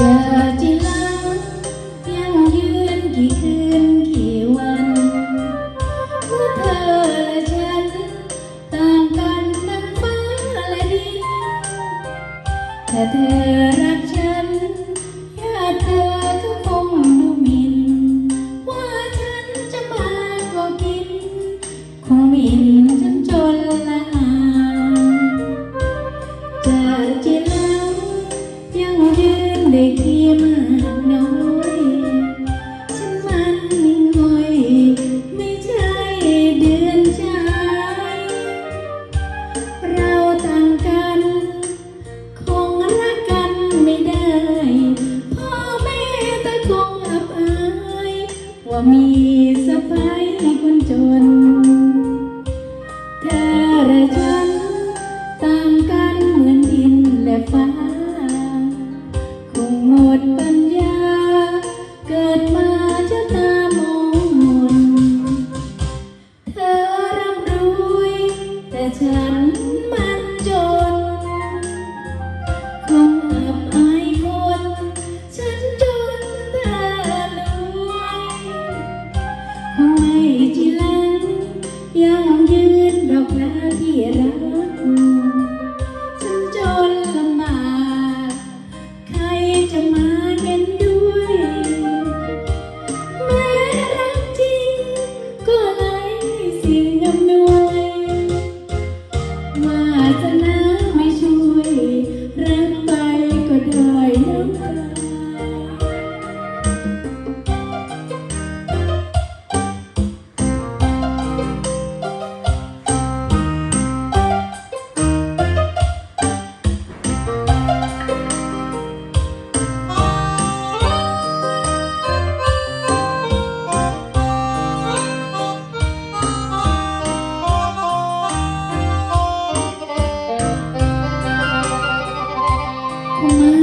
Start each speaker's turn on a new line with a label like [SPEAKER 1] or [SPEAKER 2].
[SPEAKER 1] อที่หลังยังยืนกี่คืนกี่วันเมื่อเธอและฉันต่างกันทั้งฟ้าและดินถ้าเธอรักฉันญาติเธอก็คงดูหมิ่นว่าฉันจะมาก็กิน คงหมิ่นฉันจนละอา ได้เคียมากน้อย ฉันมันงอย ไม่ใช่เดือนใจ เราต่างกัน คงรักกันไม่ได้ พ่อแม่แต่คงอับอาย ว่ามีสะพ้ายคนจน เธอและฉันต่างกันเหมือนดินและฟ้า ด aku